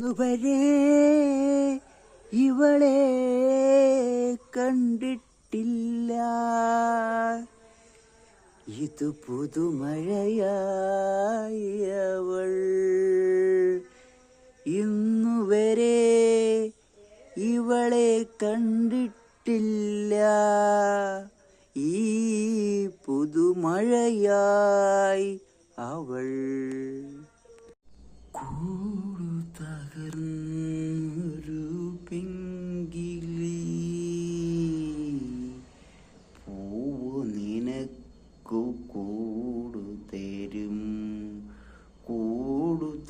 വരെ ഇവളെ കണ്ടിട്ടില്ല. ഇത് പുതുമഴയായവൾ ഇന്നുവരെ ഇവളെ കണ്ടിട്ടില്ല. ഈ പുതുമഴയായി അവൾ.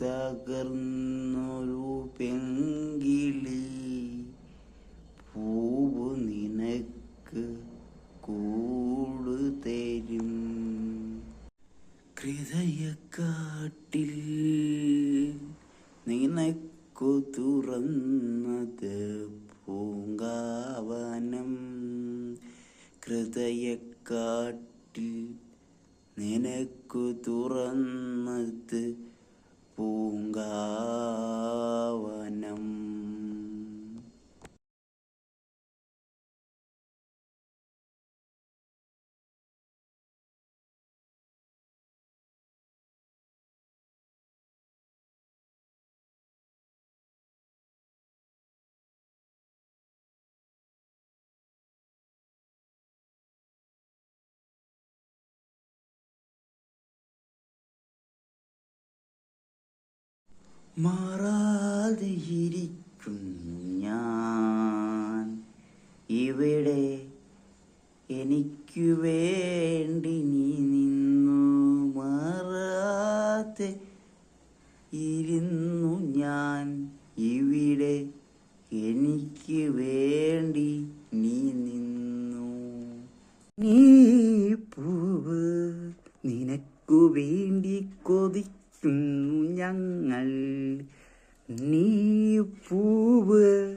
തകർന്നൊരു പെങ്കിളി. പൂവ് നിനക്ക് കൂട് തരും. ഹൃദയക്കാട്ടിൽ നിനക്കു തുറന്നത് പൂങ്കാവനം. ഹൃദയക്കാട്ടിൽ നിനക്കു തുറന്നത് മാറാതെ ഞാൻ. ഇവിടെ എനിക്കു വേണ്ടി നീ നിന്നു മാറാതെ ഇരുന്നു ഞാൻ. ഇവിടെ എനിക്ക് വേണ്ടി നീ നിന്നു. നീ പൂവ് നിനക്കു വേണ്ടി കൊതിക്കുന്നു ഞങ്ങൾ. നീ പൂവ്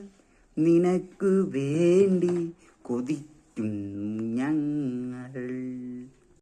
നിനക്ക് വേണ്ടി കൊതിക്കുന്നു ഞങ്ങൾ.